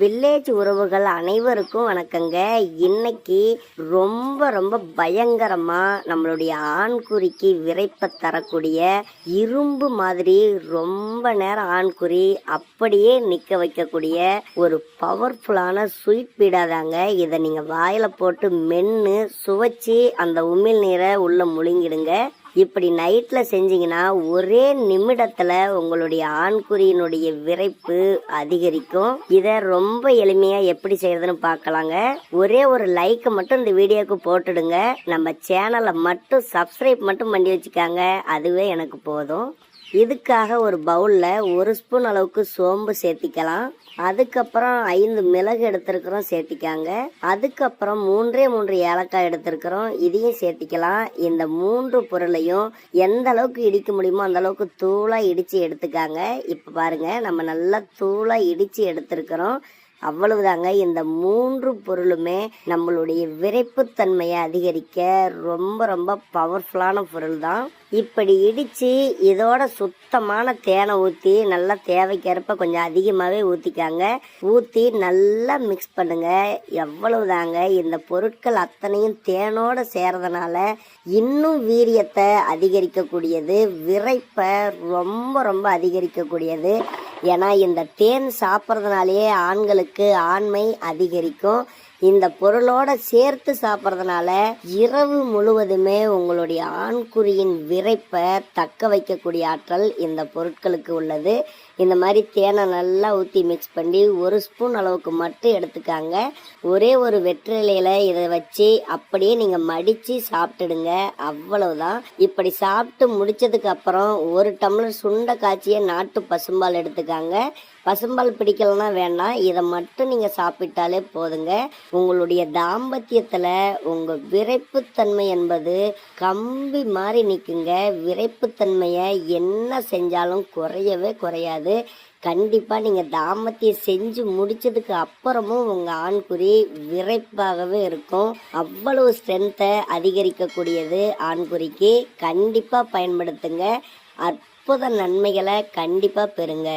Village உறவுகள் அனைவருக்கும் வணக்கங்க. இன்னைக்கு ரொம்ப ரொம்ப பயங்கரமா நம்மளுடைய ஆண்குறிக்கு விரைப்ப தரக்கூடிய இரும்பு மாதிரி ரொம்ப நேரம் ஆண்குறி அப்படியே நிக்க வைக்கக்கூடிய ஒரு பவர்ஃபுல்லான ஸ்வீட் பீடாதாங்க இதை நீங்க வாயில போட்டு மென்னு சுவைச்சி அந்த உமிழ் நீரை உள்ள முழுங்கிடுங்க. இப்படி நைட்டில் செஞ்சீங்கன்னா ஒரே நிமிடத்தில் உங்களுடைய ஆண்குறியினுடைய விரைப்பு அதிகரிக்கும். இதை ரொம்ப எளிமையாக எப்படி செய்யறதுன்னு பார்க்கலாங்க. ஒரே ஒரு லைக் மட்டும் இந்த வீடியோக்கு போட்டுடுங்க. நம்ம சேனலை மட்டும் சப்ஸ்கிரைப் மட்டும் பண்ணி வச்சுக்காங்க. அதுவே எனக்கு போதும். இதுக்காக ஒரு பவுலில் ஒரு ஸ்பூன் அளவுக்கு சோம்பு சேர்த்திக்கலாம். அதுக்கப்புறம் ஐந்து மிளகு எடுத்திருக்கிறோம் சேர்த்திக்காங்க. அதுக்கப்புறம் மூன்றே மூன்று ஏலக்காய் எடுத்திருக்கிறோம். இதையும் சேர்த்திக்கலாம். இந்த மூன்று பொருளையும் எந்த அளவுக்கு இடிக்க முடியுமோ அந்த அளவுக்கு தூளாக இடித்து எடுத்துக்காங்க. இப்போ பாருங்க நம்ம நல்லா தூளாக இடித்து எடுத்திருக்கிறோம். அவ்வளவுதாங்க. இந்த மூன்று பொருளுமே நம்மளுடைய விரைப்புத்தன்மையை அதிகரிக்க ரொம்ப ரொம்ப பவர்ஃபுல்லான பொருள் தான் இப்படி இடித்து இதோட சுத்தமான தேனை ஊற்றி நல்லா தேவைக்கேற்ப கொஞ்சம் அதிகமாகவே ஊற்றிக்காங்க ஊற்றி நல்லா மிக்ஸ் பண்ணுங்க. எவ்வளவுதாங்க? இந்த பொருட்கள் அத்தனையும் தேனோட சேர்றதுனால இன்னும் வீரியத்தை அதிகரிக்கக்கூடியது விரைப்பை ரொம்ப ரொம்ப அதிகரிக்கக்கூடியது. ஏன்னா இந்த தேன் சாப்பிட்றதுனாலேயே ஆண்களுக்கு ஆண்மை அதிகரிக்கும். இந்த பொருளோட சேர்த்து சாப்பிட்றதுனால இரவு முழுவதுமே உங்களுடைய ஆண்குறியின் விரைப்பை தக்க வைக்கக்கூடிய ஆற்றல் இந்த பொருட்களுக்கு உள்ளது. இந்த மாதிரி தேனை நல்லா ஊற்றி மிக்ஸ் பண்ணி ஒரு ஸ்பூன் அளவுக்கு மட்டும் எடுத்துக்காங்க. ஒரே ஒரு வெற்றிலையில் இதை வச்சு அப்படியே நீங்கள் மடித்து சாப்பிட்டுடுங்க. அவ்வளவுதான். இப்படி சாப்பிட்டு முடித்ததுக்கு அப்புறம் ஒரு டம்ளர் சுண்ட காய்ச்சிய நாட்டு பசும்பால் எடுத்துக்காங்க. பசும்பால் பிடிக்கலன்னா வேண்டாம். இதை மட்டும் நீங்கள் சாப்பிட்டாலே போதுங்க. உங்களுடைய தாம்பத்தியத்தில் உங்கள் விரைப்புத்தன்மை என்பது கம்பி மாதிரி நிற்குங்க விரைப்புத்தன்மையை என்ன செஞ்சாலும் குறையவே குறையாது. கண்டிப்பாக நீங்கள் தாம்பத்தியம் செஞ்சு முடிச்சதுக்கு அப்புறமும் உங்கள் ஆண்குறி விரைப்பாகவே இருக்கும். அவ்வளவு ஸ்ட்ரென்த்தை அதிகரிக்கக்கூடியது ஆண்குறிக்கு. கண்டிப்பாக பயன்படுத்துங்க. அற்புத நன்மைகளை கண்டிப்பாக பெறுங்க.